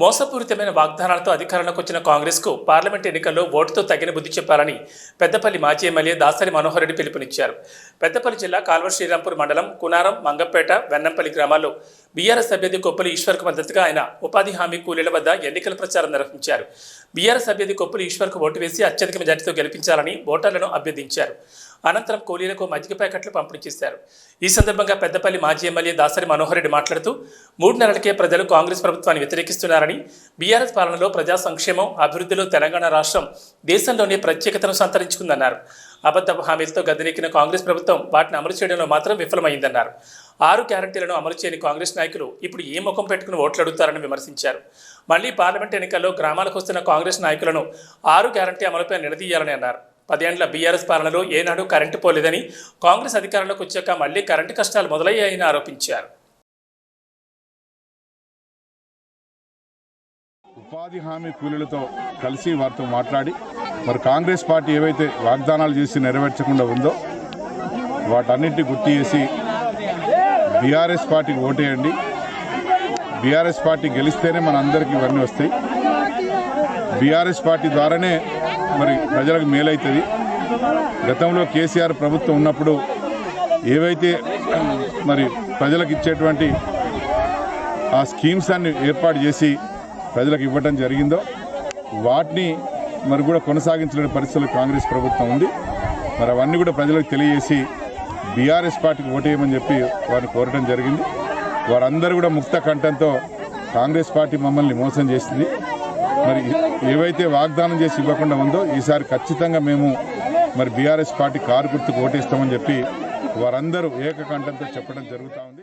మోసపూరితమైన వాగ్దానాలతో అధికారంలోకి వచ్చిన కాంగ్రెస్కు పార్లమెంట్ ఎన్నికల్లో ఓటుతో తగిన బుద్ధి చెప్పాలని పెద్దపల్లి మాజీ ఎమ్మెల్యే దాసరి మనోహర్ రెడ్డి పిలుపునిచ్చారు. పెద్దపల్లి జిల్లా కాల్వ శ్రీరాంపూర్ మండలం కునారం మంగంపేట వెన్నంపల్లి గ్రామాల్లో బీఆర్ఎస్ అభ్యర్థి కొప్పులి ఈశ్వర్కు మద్దతుగా ఆయన ఉపాధి హామీ కూలీల వద్ద ఎన్నికల ప్రచారం నిర్వహించారు. బీఆర్ఎస్ అభ్యర్థి కొప్పులి ఈశ్వర్కు ఓటు వేసి అత్యధిక మెజార్టీతో గెలిపించాలని ఓటర్లను అభ్యర్థించారు. అనంతరం కూలీలకు మజ్జిగ ప్యాకెట్లు పంపిణీ చేశారు. ఈ సందర్భంగా పెద్దపల్లి మాజీ ఎమ్మెల్యే దాసరి మనోహర్ రెడ్డి మాట్లాడుతూ మూడు నెలలకే ప్రజలు కాంగ్రెస్ ప్రభుత్వాన్ని వ్యతిరేకిస్తున్నారని బీఆర్ఎస్ పాలనలో ప్రజా సంక్షేమం అభివృద్ధిలో తెలంగాణ రాష్ట్రం దేశంలోనే ప్రత్యేకతను సంతరించుకుందన్నారు. అబద్ధపు హామీలతో గద్దెనెక్కిన కాంగ్రెస్ ప్రభుత్వం వాటిని అమలు చేయడంలో మాత్రం విఫలమైందన్నారు. ఆరు గ్యారంటీలను అమలు చేయని కాంగ్రెస్ నాయకులు ఇప్పుడు ఏ ముఖం పెట్టుకుని ఓట్లు అడుగుతారని విమర్శించారు. మళ్ళీ పార్లమెంట్ ఎన్నికల్లో గ్రామాలకు వస్తున్న కాంగ్రెస్ నాయకులను ఆరు గ్యారంటీ అమలుపై నిలదీయాలని అన్నారు. పదేండ్ల బీఆర్ఎస్ పాలనలో ఏనాడు కరెంటు పోలేదని కాంగ్రెస్ అధికారంలోకి వచ్చాక మళ్ళీ కరెంటు కష్టాలు మొదలయ్యాయని ఆరోపించారు. ఉపాధి హామీ కూలీలతో కలిసి వారితో మాట్లాడి మరి కాంగ్రెస్ పార్టీ ఏవైతే వాగ్దానాలు చేసి నెరవేర్చకుండా ఉందో వాటన్నింటినీ గుర్తు చేసి బీఆర్ఎస్ పార్టీకి ఓటేయండి. బీఆర్ఎస్ పార్టీ గెలిస్తేనే మన అందరికీ ఇవన్నీ వస్తాయి. బీఆర్ఎస్ పార్టీ ద్వారానే మరి ప్రజలకు మేలవుతుంది గతంలో కేసీఆర్ ప్రభుత్వం ఉన్నప్పుడు ఏవైతే మరి ప్రజలకు ఇచ్చేటువంటి ఆ స్కీమ్స్ అన్ని ఏర్పాటు చేసి ప్రజలకు ఇవ్వటం జరిగిందో వాటిని మరి కూడా కొనసాగించలేని పరిస్థితులు కాంగ్రెస్ ప్రభుత్వం ఉంది. మరి అవన్నీ కూడా ప్రజలకు తెలియజేసి బీఆర్ఎస్ పార్టీకి ఓటేయమని చెప్పి వారిని కోరడం జరిగింది. వారందరూ కూడా ముక్త కంఠంతో కాంగ్రెస్ పార్టీ మమ్మల్ని మోసం చేసింది. మరి ఏవైతే వాగ్దానం చేసి ఇవ్వకుండా ఉందో ఈసారి ఖచ్చితంగా మేము మరి బీఆర్ఎస్ పార్టీ కారు గుర్తుకు ఓటేస్తామని చెప్పి వారందరూ ఏకకంఠంతో చెప్పడం జరుగుతూ ఉంది.